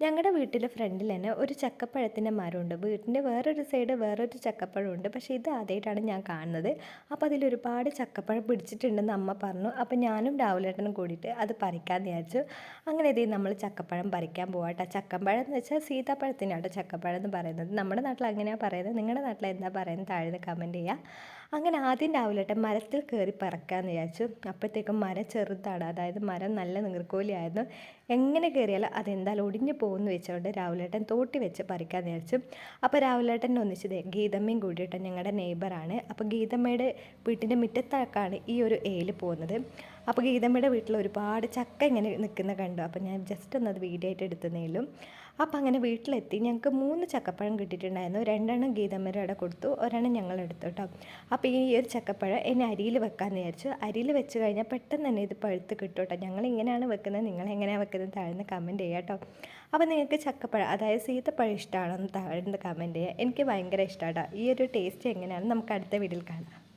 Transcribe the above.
ഞങ്ങളുടെ വീട്ടിൽ ഫ്രണ്ടിൽ തന്നെ ഒരു ചക്കപ്പഴത്തിന്റെ മരമുണ്ട്. വീട്ടിന്റെ വേറൊരു സൈഡ് വേറൊരു ചക്കപ്പഴമുണ്ട്. പക്ഷേ ഇത് ആദ്യമായിട്ടാണ് ഞാൻ കാണുന്നത്. അപ്പോൾ അതിലൊരുപാട് ചക്കപ്പഴം പിടിച്ചിട്ടുണ്ടെന്ന് അമ്മ പറഞ്ഞു. അപ്പോൾ ഞാനും രാവിലേട്ടനും കൂടിയിട്ട് അത് പറിക്കാൻ വിചാരിച്ചു. അങ്ങനെ ഇതേ നമ്മൾ ചക്കപ്പഴം പറിക്കാൻ പോകട്ടെ ചക്കപ്പഴം എന്ന് വെച്ചാൽ സീതാപ്പഴത്തിനാട്ടോ ചക്കപ്പഴം എന്ന് പറയുന്നത്. നമ്മുടെ നാട്ടിൽ അങ്ങനെയാണ് പറയുന്നത്. നിങ്ങളുടെ നാട്ടിൽ എന്താ പറയുന്നത്? താഴെ കമന്റ് ചെയ്യുക അങ്ങനെ ആദ്യം രാവിലെ മരത്തിൽ കയറി പറക്കാമെന്ന് വിചാരിച്ചു. അപ്പോഴത്തേക്കും മരം ചെറുതാണ്. അതായത് മരം നല്ല നീർക്കോലിയായിരുന്നു. എങ്ങനെ കയറിയാലും അതെന്തായാലും ഒടിഞ്ഞു പോകുമെന്ന് വെച്ചുകൊണ്ട് രാഹുലേട്ടൻ തോട്ടി വെച്ച് പറിക്കാൻ നേരിച്ചു. അപ്പോൾ രാഹുലേട്ടൻ ഒന്നിച്ചത് ഗീതമ്മയും കൂടിയിട്ട് ഞങ്ങളുടെ നെയ്ബറാണ് അപ്പോൾ ഗീതമ്മയുടെ വീട്ടിന്റെ മുറ്റത്താക്കാണ് ഈ ഒരു ഏൽ പോകുന്നത്. അപ്പോൾ ഗീതമ്മയുടെ വീട്ടിൽ ഒരുപാട് ചക്ക ഇങ്ങനെ നിൽക്കുന്ന കണ്ടു. അപ്പോൾ ഞാൻ ജസ്റ്റ് ഒന്നത് വീഡിയോ ആയിട്ട് എടുത്തതേലും അപ്പോൾ അങ്ങനെ വീട്ടിലെത്തി ഞങ്ങൾക്ക് മൂന്ന് ചക്കപ്പഴം കിട്ടിയിട്ടുണ്ടായിരുന്നു. രണ്ടെണ്ണം ഗീതമ്മയുടെ അവിടെ കൊടുത്തു. ഒരെണ്ണം ഞങ്ങൾ എടുത്തു കേട്ടോ. അപ്പോൾ ഈ ഒരു ചക്കപ്പഴം എന്നെ അരിയിൽ വെക്കാമെന്ന് വിചാരിച്ചു. അരിയിൽ വെച്ച് കഴിഞ്ഞാൽ പെട്ടെന്ന് തന്നെ ഇത് പഴുത്ത് കിട്ടും കേട്ടോ. ഞങ്ങൾ ഇങ്ങനെയാണ് വെക്കുന്നത് നിങ്ങൾ എങ്ങനെയാണ് വെക്കുന്നത് താഴ്ന്ന് കമന്റ് ചെയ്യാം കേട്ടോ. അപ്പോൾ നിങ്ങൾക്ക് ചക്കപ്പഴം അതായത് സീതപ്പഴം ഇഷ്ടമാണെന്ന് താഴ്ന്ന് കമന്റ് ചെയ്യുക. എനിക്ക് ഭയങ്കര ഇഷ്ടമാണ് ഈ ഒരു ടേസ്റ്റ് എങ്ങനെയാണ് നമുക്ക് അടുത്ത വീട്ടിൽ കാണാം.